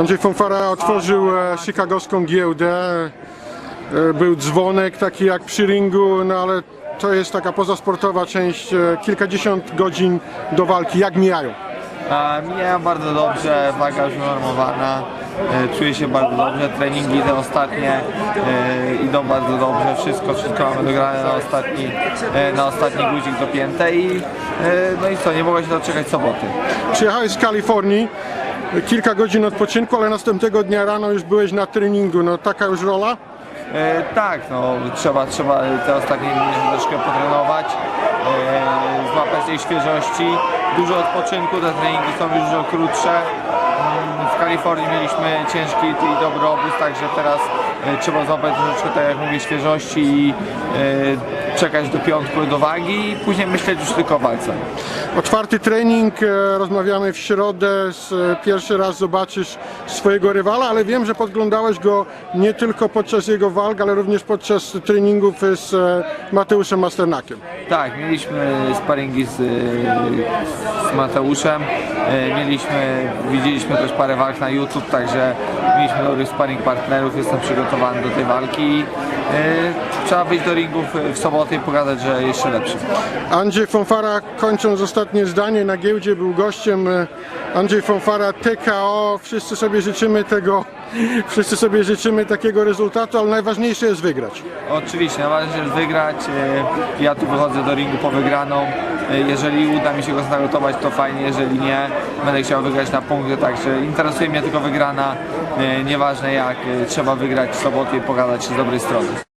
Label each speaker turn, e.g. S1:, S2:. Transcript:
S1: Andrzej Fonfara otworzył e, chicagowską giełdę. E, Był dzwonek taki jak przy ringu, no ale to jest taka pozasportowa część, e, kilkadziesiąt godzin do walki. Jak mijają?
S2: A, Mija bardzo dobrze, waga już unormowana, e, czuję się bardzo dobrze, treningi te ostatnie e, idą bardzo dobrze, wszystko, wszystko mamy dograne na ostatni, e, na ostatni guzik dopięte i e, no i co, nie mogę się doczekać soboty.
S1: Przyjechałeś z Kalifornii, kilka godzin odpoczynku, ale następnego dnia rano już byłeś na treningu. No taka już rola?
S2: E, tak, no trzeba, trzeba te ostatnie dni troszkę potrenować, e, złapać tej świeżości, dużo odpoczynku, te treningi są już dużo krótsze. Mm, W Kalifornii mieliśmy ciężki i dobry obóz, także teraz e, trzeba złapać troszeczkę, tak jak mówię, świeżości i e, czekać do piątku do wagi i później myśleć już tylko o walce.
S1: Otwarty trening, e, rozmawiamy w środę, pierwszy raz zobaczysz swojego rywala, ale wiem, że podglądałeś go nie tylko podczas jego walk, ale również podczas treningów z Mateuszem Masternakiem.
S2: Tak, mieliśmy sparingi z, z Mateuszem, e, mieliśmy, widzieliśmy też parę walk na YouTube, także mieliśmy dobrych sparring partnerów, jestem przygotowany do tej walki. Trzeba wyjść do ringów w sobotę i pokazać, że jeszcze lepszy.
S1: Andrzej Fonfara, kończąc ostatnie zdanie, na giełdzie był gościem e, Andrzej Fonfara TKO. Wszyscy sobie życzymy tego, wszyscy sobie życzymy takiego rezultatu, ale najważniejsze jest wygrać.
S2: Oczywiście, najważniejsze jest wygrać. E, Ja tu wychodzę do ringu po wygraną. E, Jeżeli uda mi się go zagotować, to fajnie, jeżeli nie, będę chciał wygrać na punkty, także interesuje mnie tylko wygrana. Nieważne jak, trzeba wygrać w sobotę i pokazać się z dobrej strony.